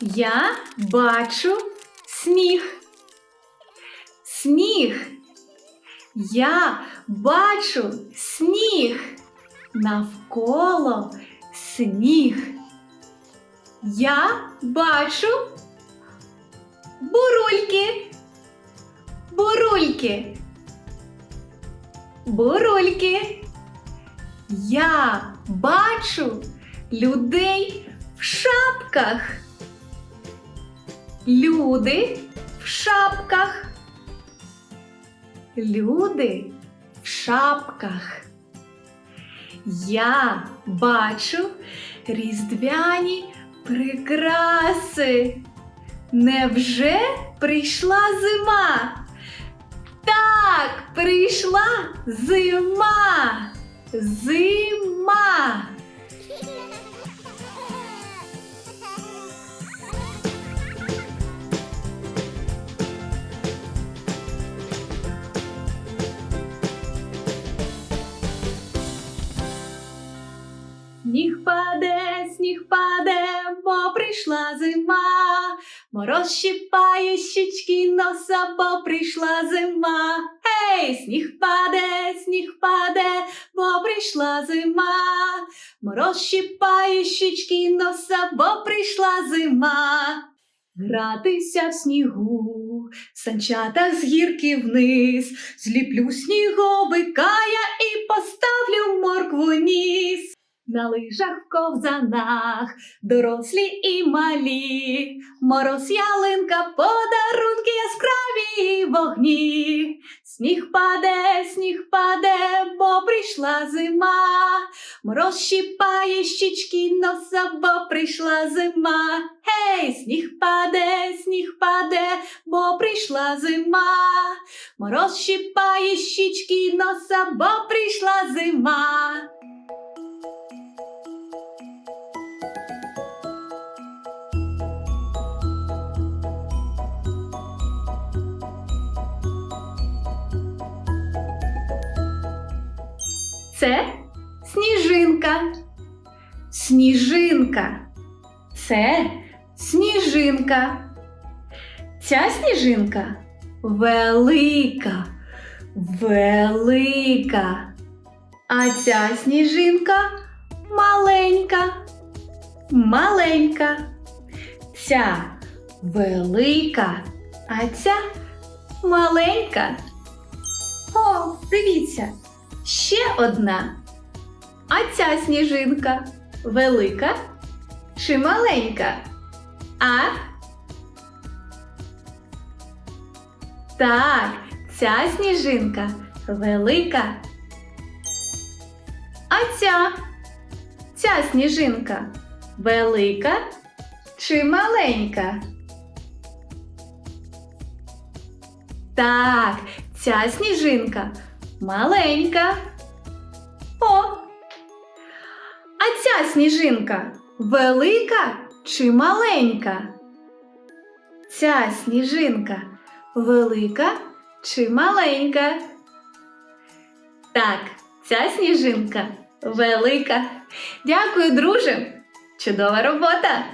Я бачу сніг. Сніг. Я бачу сніг. Навколо сніг. Я бачу бурульки. Бурульки. Бурульки. Я бачу людей в шапках. Люди в шапках. Люди в шапках. Я бачу різдвяні прикраси. Невже прийшла зима? Так, прийшла зима. Зима. Прийшла зима. Мороз щипає щічки носа, бо прийшла зима. Гей, сніг паде, сніг паде, бо прийшла зима. Мороз щипає щічки носа, бо прийшла зима. Гратися в снігу, в санчатах з гірки вниз, зліплю сніговика я і поставлю моркву ніс. На лижах в ковзанах, дорослі і малі, мороз ялинка, подарунки яскраві вогні. Сніг паде, сніг паде, бо прийшла зима. Мороз щіпає щічки носа, бо прийшла зима. Гей, сніг паде, сніг паде, бо прийшла зима. Мороз щіпає щічки носа, бо прийшла зима. Це сніжинка. Сніжинка. Це сніжинка. Ця сніжинка велика, велика. А ця сніжинка маленька, маленька. Ця велика, а ця маленька. О, дивіться, ще одна. А ця сніжинка велика чи маленька? А? Так, ця сніжинка велика. А ця? Ця сніжинка велика чи маленька? Так, ця сніжинка маленька. О! А ця сніжинка велика чи маленька? Ця сніжинка велика чи маленька? Так, ця сніжинка велика. Дякую, друже. Чудова робота.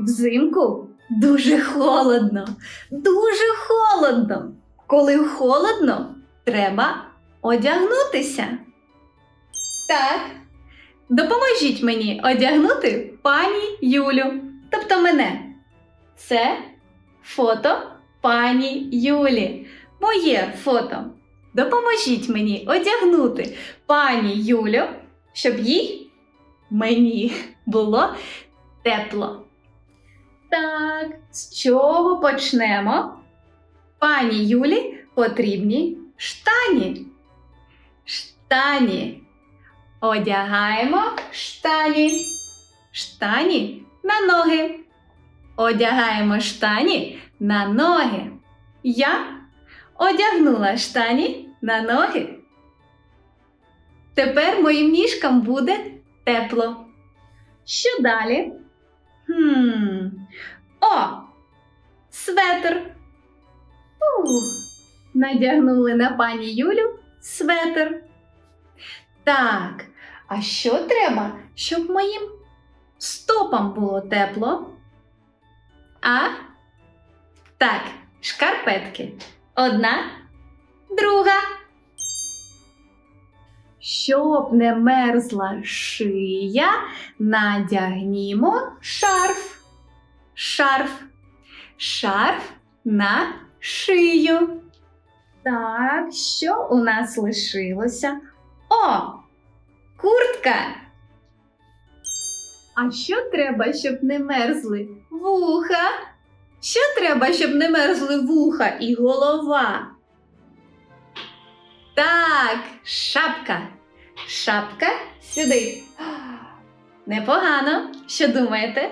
Взимку дуже холодно, дуже холодно. Коли холодно, треба одягнутися. Так. Допоможіть мені одягнути пані Юлю, тобто мене. Це фото пані Юлі. Моє фото. Допоможіть мені одягнути пані Юлю, щоб їй мені було тепло. Так, з чого почнемо? Пані Юлі потрібні штані. Штані. Одягаємо штані. Штані на ноги. Одягаємо штані на ноги. Я одягнула штані на ноги. Тепер моїм ніжкам буде тепло. Що далі? Хм. О! Светр. Ух. Надягнули на пані Юлю светр. Так, а що треба, щоб моїм стопам було тепло? А? Так, шкарпетки. Одна, друга. Щоб не мерзла шия, надягнімо шарф. Шарф. Шарф на шию. Так, що у нас лишилося? О! Куртка. А що треба, щоб не мерзли вуха? Що треба, щоб не мерзли вуха і голова? Так, шапка. Шапка сюди. Непогано. Що думаєте?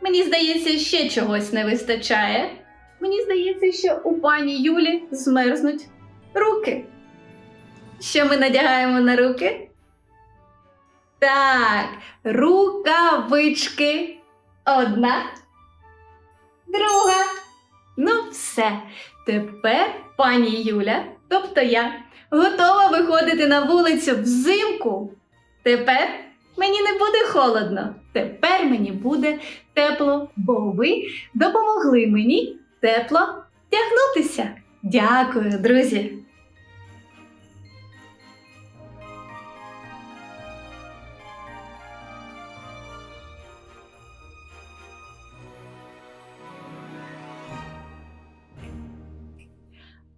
Мені здається, ще чогось не вистачає. Мені здається, що у пані Юлі змерзнуть руки. Що ми надягаємо на руки? Так, рукавички. Одна, друга. Ну, все. Тепер пані Юля, тобто я, готова виходити на вулицю взимку. Тепер мені не буде холодно. Тепер мені буде тепло, бо ви допомогли мені тепло вдягнутися. Дякую, друзі!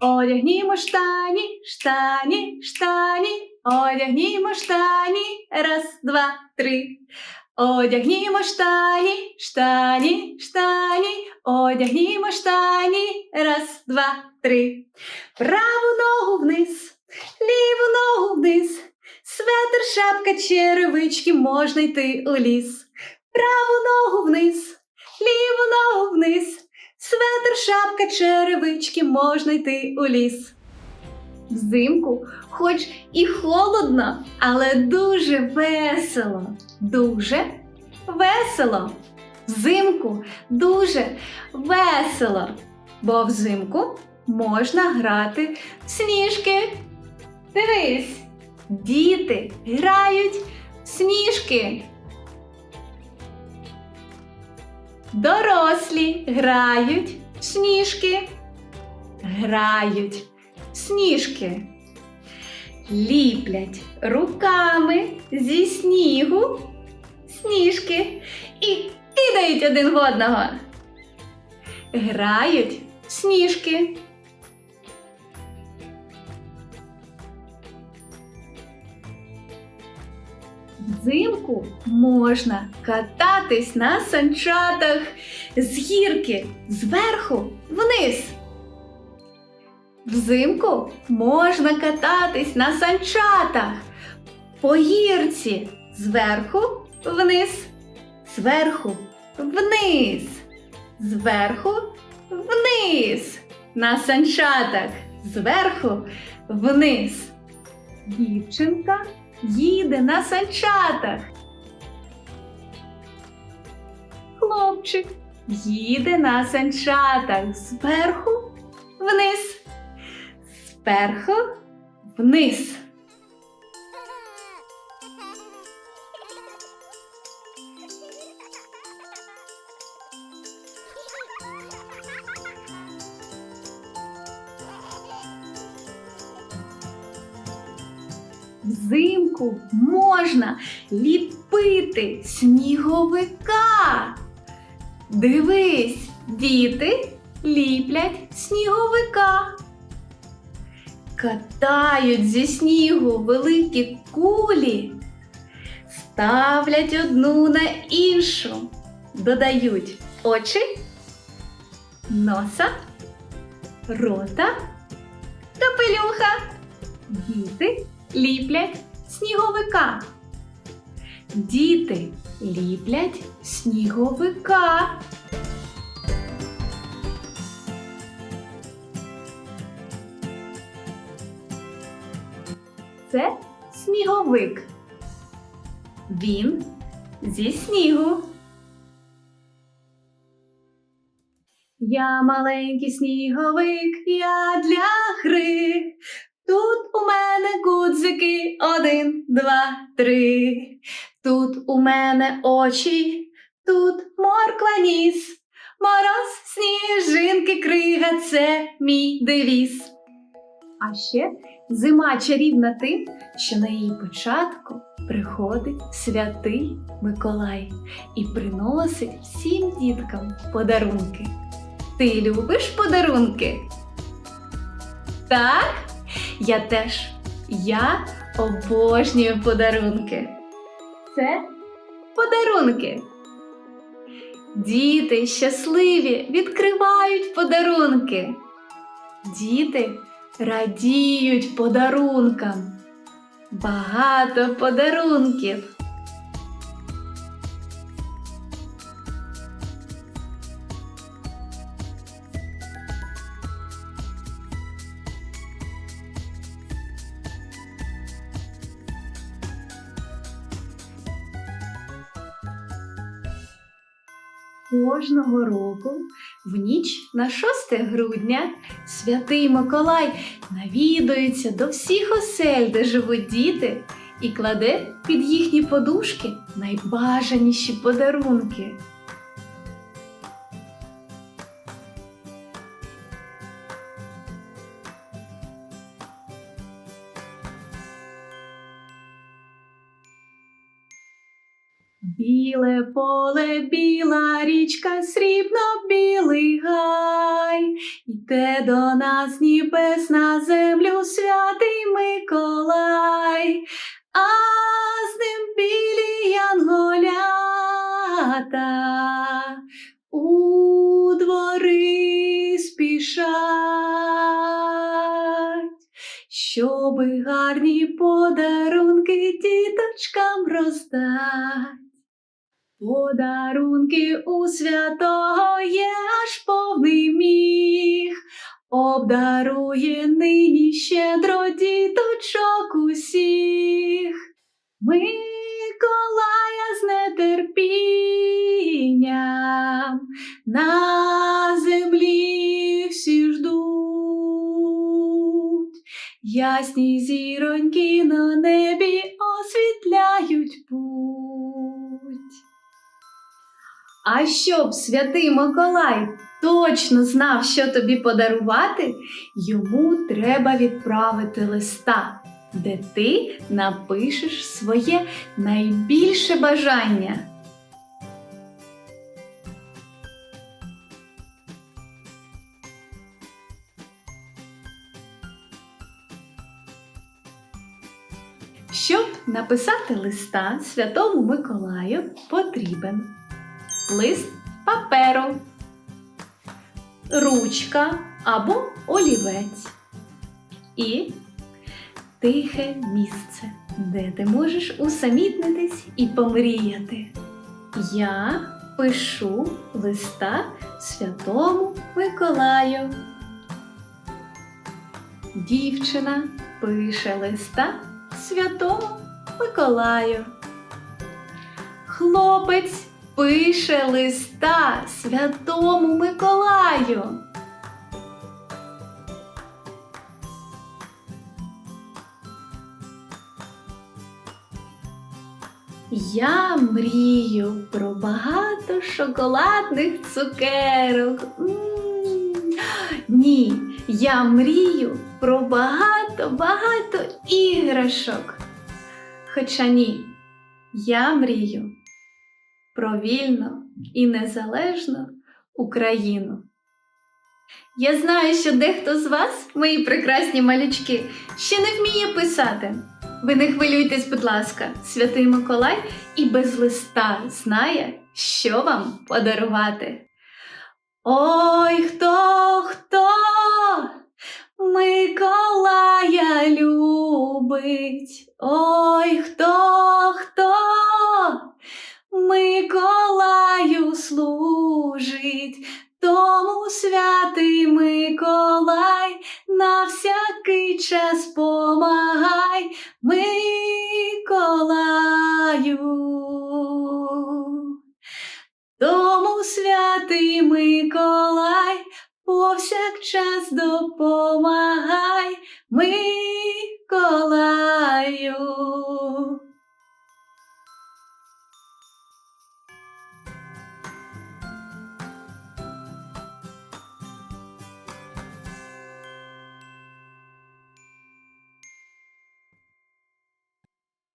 Одягнімо штані, штані, штані, одягнімо штані, раз, два, три. Одягнімо штані, штані, штані, одягнімо штані, раз, два, три. Праву ногу вниз, ліву ногу вниз, светр, шапка, черевички, можна йти у ліс. Праву ногу вниз, ліву ногу вниз. Светр, шапка, черевички, можна йти у ліс. Взимку, хоч і холодно, але дуже весело. Дуже весело. Взимку дуже весело. Бо взимку можна грати в сніжки. Дивись, діти грають в сніжки. Дорослі грають в сніжки. Грають сніжки. Ліплять руками зі снігу сніжки і кидають один в одного. Грають сніжки. Взимку можна кататись на санчатах з гірки зверху вниз. Взимку можна кататись на санчатах по гірці зверху вниз, зверху вниз, зверху вниз. На санчатах зверху вниз. Дівчинка їде на санчатах. Хлопчик їде на санчатах зверху вниз, зверху вниз. Взимку можна ліпити сніговика. Дивись, діти ліплять сніговика. Катають зі снігу великі кулі, ставлять одну на іншу, додають очі, носа, рота, капелюха. Діти ліплять сніговика. Діти ліплять сніговика. Це сніговик. Він зі снігу. Я маленький сніговик, я для гри. Тут у мене гудзики один, два, три. Тут у мене очі, тут морква ніс. Мороз, сніжинки, крига це мій девіз. А ще зима чарівна тим, що на її початку приходить святий Миколай і приносить всім діткам подарунки. Ти любиш подарунки? Так, я теж. Я обожнюю подарунки. Це подарунки. Діти щасливі відкривають подарунки. Діти радіють подарункам. Багато подарунків. Кожного року в ніч на 6 грудня святий Миколай навідується до всіх осель, де живуть діти, і кладе під їхні подушки найбажаніші подарунки. Біле поле, біла річка, срібно-білий гай, Йде до нас небес на землю святий Миколай, а з ним білі янголята. У двори спішать, щоби гарні подарунки діточкам роздать. Подарунки у святого є аж повний міг, обдарує нині щедро діточок усіх. Миколая з нетерпінням на землі всі ждуть. Ясні зіроньки на небі освітляють путь. А щоб святий Миколай точно знав, що тобі подарувати, йому треба відправити листа, де ти напишеш своє найбільше бажання. Щоб написати листа святому Миколаю, потрібен лист паперу, ручка або олівець і тихе місце, де ти можеш усамітнитись і помріяти. Я пишу листа святому Миколаю. Дівчина пише листа святому Миколаю. Хлопець пише листа святому Миколаю. Я мрію про багато шоколадних цукерок. Ні, я мрію про багато-багато іграшок. Хоча ні, я мрію про вільну і незалежну Україну. Я знаю, що дехто з вас, мої прекрасні малючки, ще не вміє писати. Ви не хвилюйтесь, будь ласка, святий Миколай і без листа знає, що вам подарувати. Ой, хто, хто Миколая любить. Ой, хто, хто Миколаю служить, тому святий Миколай на всякий час помагай Миколаю. Тому святий Миколай повсякчас допомагай, Миколай.